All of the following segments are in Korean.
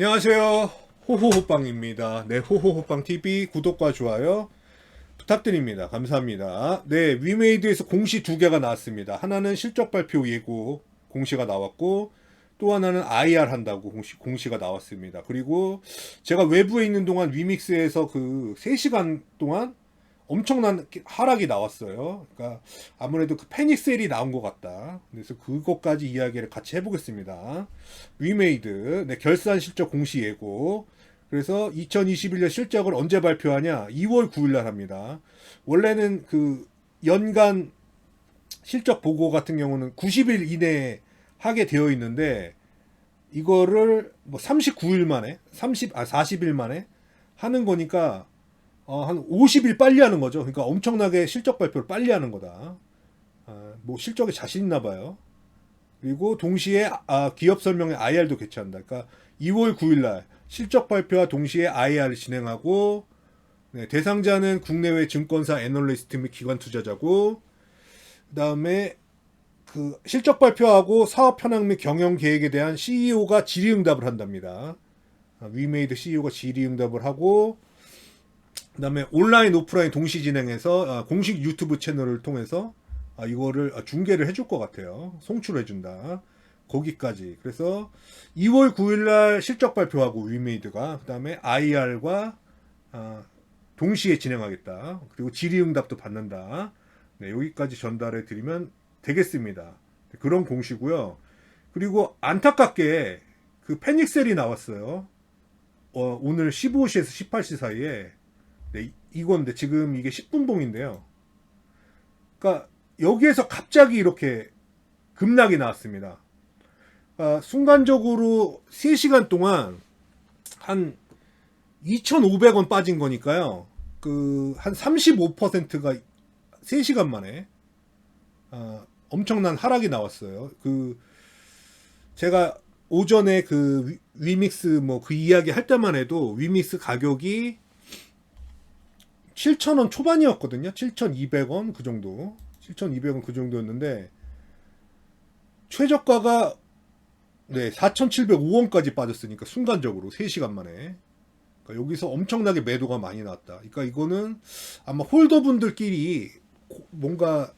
안녕하세요. 호호호빵입니다. 네, 호호호빵TV 구독과 좋아요 부탁드립니다. 감사합니다. 네, 위메이드에서 공시 두 개가 나왔습니다. 하나는 실적 발표 예고 공시가 나왔고, 또 하나는 IR 한다고 공시, 공시가 나왔습니다. 그리고 제가 외부에 있는 동안 위믹스에서 그 3시간 동안 엄청난 하락이 나왔어요. 그러니까 아무래도 그 패닉 셀이 나온 것 같다. 그래서 그것까지 이야기를 같이 해보겠습니다. 위메이드, 네, 결산 실적 공시 예고. 그래서 2021년 실적을 언제 발표하냐? 2월 9일 날 합니다. 원래는 그 연간 실적 보고 같은 경우는 90일 이내에 하게 되어 있는데 이거를 뭐 39일 만에 30 아 40일 만에 하는 거니까 어, 한 50일 빨리 하는 거죠. 그러니까 엄청나게 실적 발표를 빨리 하는 거다. 아, 뭐 실적에 자신 있나 봐요. 그리고 동시에 아, 기업 설명회 IR도 개최한다. 그러니까 2월 9일 날 실적 발표와 동시에 IR을 진행하고 네, 대상자는 국내외 증권사 애널리스트 및 기관 투자자고 그다음에 그 실적 발표하고 사업 현황 및 경영 계획에 대한 CEO가 질의응답을 한답니다. 아, 위메이드 CEO가 질의응답을 하고 그다음에 온라인 오프라인 동시 진행해서 아, 공식 유튜브 채널을 통해서 아, 이거를 아, 중계를 해줄 것 같아요. 송출해 준다. 거기까지. 그래서 2월 9일날 실적 발표하고 위메이드가 그다음에 IR과 아, 동시에 진행하겠다. 그리고 질의응답도 받는다. 네, 여기까지 전달해 드리면 되겠습니다. 그런 공시고요. 그리고 안타깝게 그 패닉셀이 나왔어요. 어, 오늘 15시에서 18시 사이에 네, 이건데 지금 이게 10분봉인데요. 그러니까 여기에서 갑자기 이렇게 급락이 나왔습니다. 그러니까 순간적으로 3시간 동안 한 2,500원 빠진 거니까요. 그 한 35%가 3시간 만에 아, 엄청난 하락이 나왔어요. 그 제가 오전에 그 위- 위믹스 뭐 그 이야기 할 때만 해도 위믹스 가격이 7,000원 초반이었거든요. 7,200원 그 정도. 7,200원 그 정도였는데 최저가가 네, 4,705원까지 빠졌으니까 순간적으로 3시간 만에. 그러니까 여기서 엄청나게 매도가 많이 나왔다. 그러니까 이거는 아마 홀더분들끼리 고- 뭔가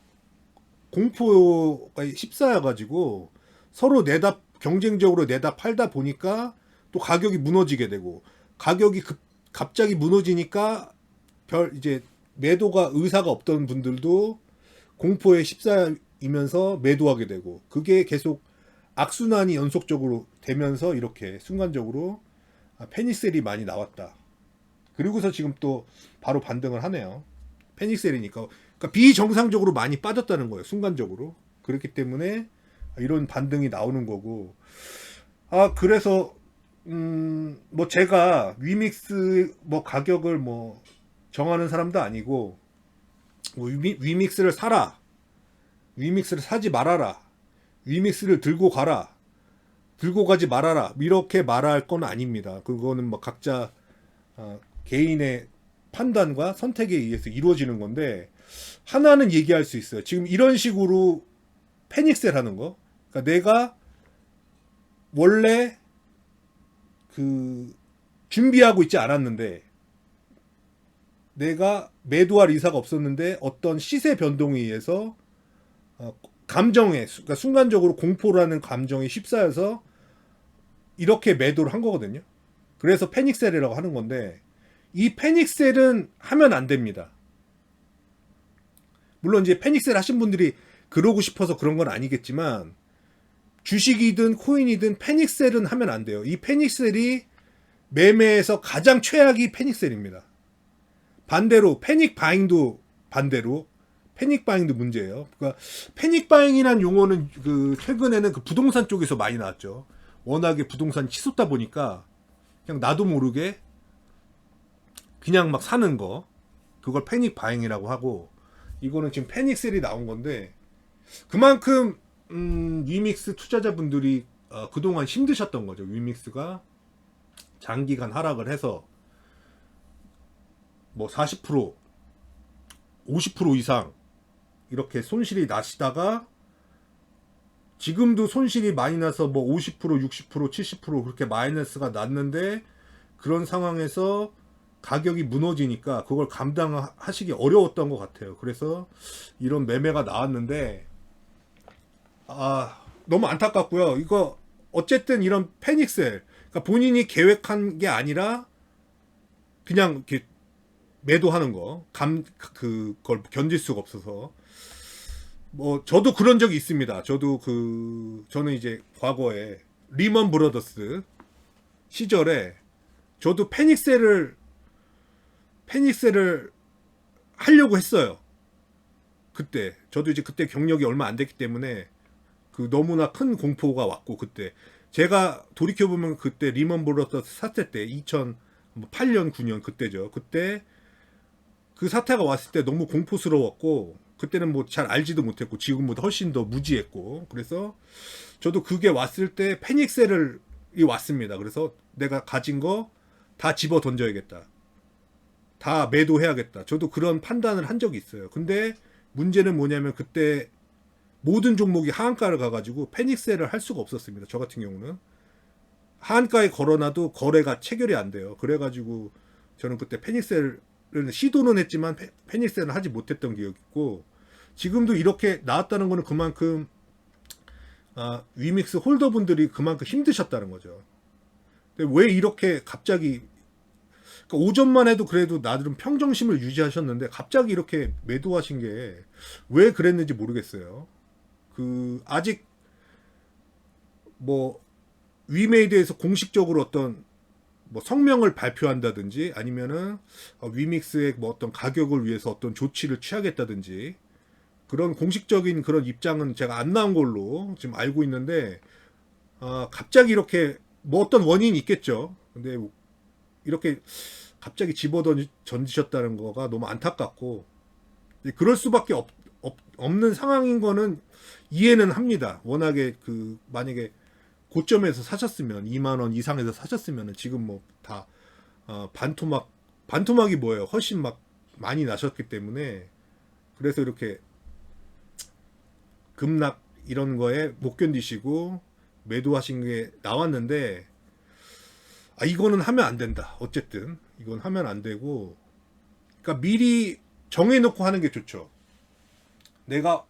공포가 휩싸여 가지고 서로 내다 경쟁적으로 내다 팔다 보니까 또 가격이 무너지게 되고 가격이 급 갑자기 무너지니까 별 이제 매도가 의사가 없던 분들도 공포에 휩싸이면서 매도하게 되고 그게 계속 악순환이 연속적으로 되면서 이렇게 순간적으로 아, 페니셀이 많이 나왔다. 그리고서 지금 또 바로 반등을 하네요. 페닉셀이니까 그러니까 비정상적으로 많이 빠졌다는 거예요. 순간적으로. 그렇기 때문에 이런 반등이 나오는 거고. 아, 그래서 음, 뭐 제가 위믹스 뭐 가격을 뭐 정하는 사람도 아니고 뭐 위미, 위믹스를 사라. 위믹스를 사지 말아라. 위믹스를 들고 가라. 들고 가지 말아라. 이렇게 말할 건 아닙니다. 그거는 뭐 각자 어, 개인의 판단과 선택에 의해서 이루어지는 건데 하나는 얘기할 수 있어요. 지금 이런 식으로 패닉셀 하는 거. 그러니까 내가 원래 그 준비하고 있지 않았는데 내가 매도할 의사가 없었는데 어떤 시세 변동에 의해서 어, 감정에 그러니까 순간적으로 공포라는 감정에 휩싸여서 이렇게 매도를 한 거거든요. 그래서 패닉셀이라고 하는 건데 이 패닉셀은 하면 안 됩니다. 물론 이제 패닉셀 하신 분들이 그러고 싶어서 그런 건 아니겠지만 주식이든 코인이든 패닉셀은 하면 안 돼요. 이 패닉셀이 매매에서 가장 최악이 패닉셀입니다. 반대로 패닉 바잉도 반대로 패닉 바잉도 문제예요. 그러니까 패닉 바잉이란 용어는 그 최근에는 그 부동산 쪽에서 많이 나왔죠. 워낙에 부동산 치솟다 보니까 그냥 나도 모르게 그냥 막 사는 거 그걸 패닉 바잉이라고 하고 이거는 지금 패닉 셀이 나온 건데 그만큼 음, 위믹스 투자자분들이 어, 그동안 힘드셨던 거죠. 위믹스가 장기간 하락을 해서 뭐 40%, 50% 이상 이렇게 손실이 나시다가 지금도 손실이 많이 나서 뭐 50%, 60%, 70% 그렇게 마이너스가 났는데 그런 상황에서 가격이 무너지니까 그걸 감당하시기 어려웠던 것 같아요. 그래서 이런 매매가 나왔는데 아 너무 안타깝고요. 이거 어쨌든 이런 패닉셀 그러니까 본인이 계획한 게 아니라 그냥 이렇게 매도하는 거, 감, 그 걸 견딜 수가 없어서. 뭐, 저도 그런 적이 있습니다. 저도 그, 저는 이제 과거에 리먼 브러더스 시절에 저도 패닉셀을, 패닉셀을 하려고 했어요. 그때. 저도 이제 그때 경력이 얼마 안 됐기 때문에 그 너무나 큰 공포가 왔고, 그때. 제가 돌이켜보면 그때 리먼 브러더스 사태 때, 2008년, 9년 그때죠. 그때 그 사태가 왔을 때 너무 공포스러웠고 그때는 뭐 잘 알지도 못했고 지금보다 훨씬 더 무지했고 그래서 저도 그게 왔을 때 패닉셀을 이 왔습니다. 그래서 내가 가진 거 다 집어 던져야겠다. 다 매도해야겠다. 저도 그런 판단을 한 적이 있어요. 근데 문제는 뭐냐면 그때 모든 종목이 하한가를 가가지고 패닉셀을 할 수가 없었습니다. 저 같은 경우는 하한가에 걸어놔도 거래가 체결이 안 돼요. 그래가지고 저는 그때 패닉셀 시도는 했지만 페- 페닉스는 하지 못했던 기억이 있고 지금도 이렇게 나왔다는 거는 그만큼 아, 위믹스 홀더분들이 그만큼 힘드셨다는 거죠. 왜 이렇게 갑자기 그러니까 오전만 해도 그래도 나름 평정심을 유지하셨는데 갑자기 이렇게 매도하신 게 왜 그랬는지 모르겠어요. 그 아직 뭐 위메이드에서 공식적으로 어떤 뭐 성명을 발표한다든지 아니면은 어, 위믹스의 뭐 어떤 가격을 위해서 어떤 조치를 취하겠다든지 그런 공식적인 그런 입장은 제가 안 나온 걸로 지금 알고 있는데 아, 갑자기 이렇게 뭐 어떤 원인이 있겠죠. 근데 이렇게 갑자기 집어 던지셨다는 거가 너무 안타깝고 그럴 수밖에 없, 없, 없는 상황인 거는 이해는 합니다. 워낙에 그 만약에 고점에서 사셨으면 2만 원 이상에서 사셨으면 지금 뭐다 어, 반토막 반토막이 뭐예요? 훨씬 막 많이 나셨기 때문에 그래서 이렇게 급락 이런 거에 못 견디시고 매도하신 게 나왔는데 아 이거는 하면 안 된다. 어쨌든 이건 하면 안 되고 그러니까 미리 정해놓고 하는 게 좋죠. 내가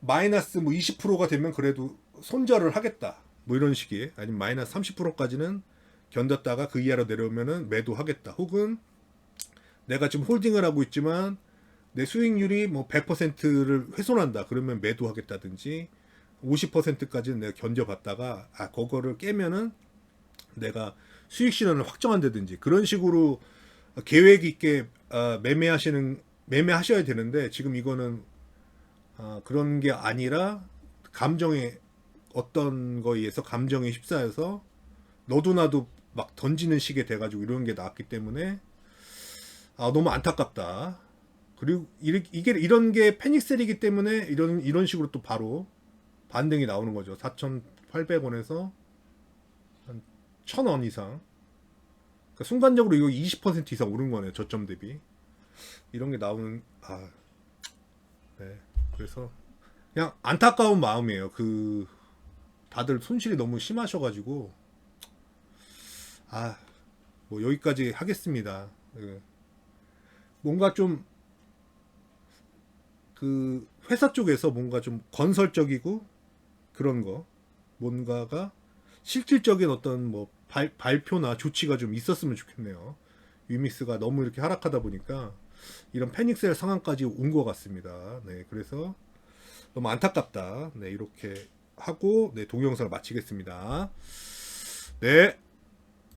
마이너스 뭐 20%가 되면 그래도 손절을 하겠다. 뭐 이런 식의 아니면 마이너스 30%까지는 견뎠다가 그 이하로 내려오면은 매도하겠다. 혹은 내가 지금 홀딩을 하고 있지만 내 수익률이 뭐 100%를 훼손한다. 그러면 매도하겠다든지 50%까지는 내가 견뎌봤다가 아 그거를 깨면은 내가 수익 실현을 확정한다든지 그런 식으로 계획 있게 아, 매매하시는 매매하셔야 되는데 지금 이거는 아, 그런 게 아니라 감정에 어떤 거에 의해서 감정에 휩싸여서 너도 나도 막 던지는 식이 돼가지고 이런 게 나왔기 때문에 아 너무 안타깝다. 그리고 이- 이게 이런 게 패닉셀이기 때문에 이런 이런 식으로 또 바로 반등이 나오는 거죠. 4,800원에서 한 1,000원 이상. 그러니까 순간적으로 이거 20% 이상 오른 거네요. 저점 대비. 이런 게 나오는 아 네. 그래서 그냥 안타까운 마음이에요. 그 다들 손실이 너무 심하셔가지고 아 뭐 여기까지 하겠습니다. 예. 뭔가 좀 그 회사 쪽에서 뭔가 좀 건설적이고 그런 거 뭔가가 실질적인 어떤 뭐 발, 발표나 조치가 좀 있었으면 좋겠네요. 위믹스가 너무 이렇게 하락하다 보니까 이런 패닉셀 상황까지 온 것 같습니다. 네, 그래서 너무 안타깝다. 네, 이렇게 하고 네, 동영상을 마치겠습니다. 네,